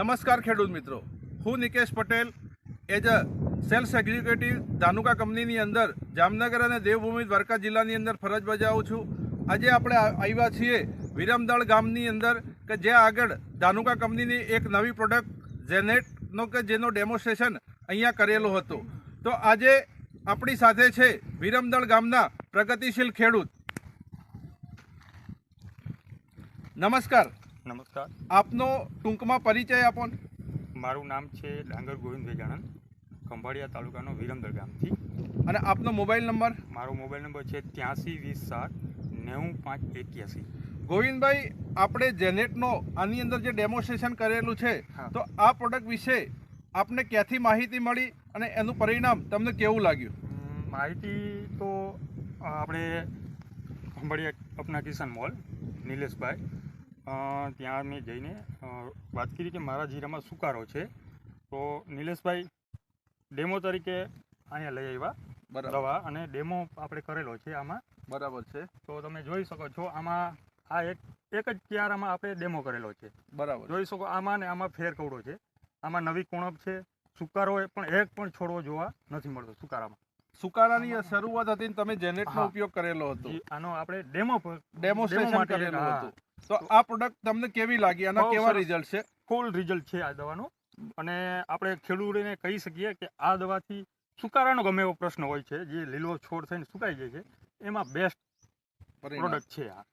નમસ્કાર ખેડૂત મિત્રો. હું Nikesh Patel. As a sales executive Dhanuka કંપનીની અંદર જામનગર અને દેવભૂમિ દ્વારકા જિલ્લાની અંદર ફરજ બજાવું છું. આજે આપણે આવ્યા છીએ વિરમદળ ગામની અંદર કે જ્યાં આગળ ધાનુકા કંપનીની એક નવી પ્રોડક્ટ જેનેટનો કે જેનો ડેમોન્સ્ટ્રેશન અહીંયા કરેલો હતો. તો આજે આપણી સાથે છે વિરમદળ ગામના પ્રગતિશીલ ખેડૂત. નમસ્કાર. નમસ્કાર. આપનો ટૂંકમાં પરિચય આપો મારું નામ છે ડાંગર ગોવિંદ વેજાણન ખંભાળિયા તાલુકાનો વિરમદર ગામથી. અને આપનો મોબાઈલ નંબર? મારો મોબાઈલ નંબર છે ત્યાંસી વીસ સાત નેવું પાંચ એક્યાસી. ગોવિંદભાઈ આપણે જેનેટનો આની અંદર જે ડેમોન્સ્ટ્રેશન કરેલું છે તો આ પ્રોડક્ટ વિશે આપને ક્યાંથી માહિતી મળી અને એનું પરિણામ તમને કેવું લાગ્યું? માહિતી તો આપણે ખંભાળિયા અપના કિસાન મોલ નિલેશભાઈ. ત્યાં મેં જઈને વાત કરી કે મારા જીરામાં સુકારો છે. તો નિલેશભાઈ ડેમો તરીકે અહીંયા લઈ આવ્યા. બરાબર. દવા અને ડેમો આપણે કરેલો છે આમાં. બરાબર છે. તો તમે જોઈ શકો છો આમાં આ એક એક જ ક્યારામાં આપણે ડેમો કરેલો છે. બરાબર. જોઈ શકો આમાં ને આમાં ફેર કવડો છે. આમાં નવી કુણપ છે. સુકારો પણ એક પણ છોડવો જોવા નથી મળતો સુકારામાં. સુકારાની શરૂઆત હતી તમે જેનેટનો ઉપયોગ કરેલો હતો. આનો આપણે ડેમો ડેમોસ્ટ્રેશન કરેલું. હતું. તો આ પ્રોડક્ટ તમને કેવી લાગી? આના કેવા રિઝલ્ટ છે? ફૂલ રિઝલ્ટ છે આ દવાનો. અને આપણે ખેડૂતોને કહી શકીએ કે આ દવાથી સુકારાનો ગમે એવો પ્રશ્ન હોય છે જે લીલો છોડ થઈને સુકાઈ જાય છે એમાં બેસ્ટ પ્રોડક્ટ છે આ.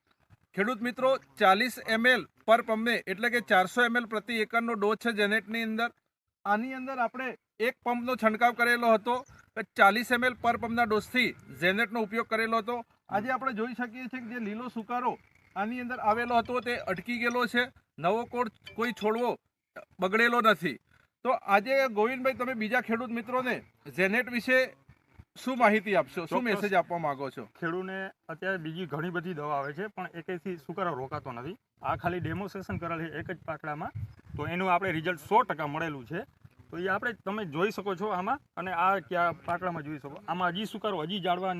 ખેડૂત મિત્રો ચાલીસ એમએલ પર પંપને એટલે કે ચારસો એમએલ પ્રતિ એકરનો ડોઝ છે જેનેટની અંદર. આની અંદર આપણે એક પંપનો છંટકાવ કરેલો હતો કે ચાલીસ એમએલ પર પંપના ડોઝથી જેનેટનો ઉપયોગ કરેલો હતો. આજે આપણે જોઈ શકીએ છીએ કે જે લીલો સુકારો આની અંદર આવેલો હતો તે અટકી ગયેલો છે. નવો કોડ કોઈ છોડવો બગડેલો નથી. તો આજે ગોવિંદભાઈ તમે બીજા ખેડૂત મિત્રોને ઝેનેટ વિશે શું માહિતી આપશો? શું મેસેજ આપવા માંગો છો? ખેડૂને અત્યારે બીજી ઘણી બધી દવા આવે છે પણ એકેથી સુકારો રોકાતો નથી. આ ખાલી ડેમોન્સ્ટ્રેશન કરેલ છે એક જ પાકડામાં. તો એનું આપણે રિઝલ્ટ સો ટકા મળેલું છે. તો એ આપણે તમે જોઈ શકો છો આમાં અને આ ક્યાં પાકડામાં જોઈ શકો. આમાં હજી સુકારો હજી જાળવા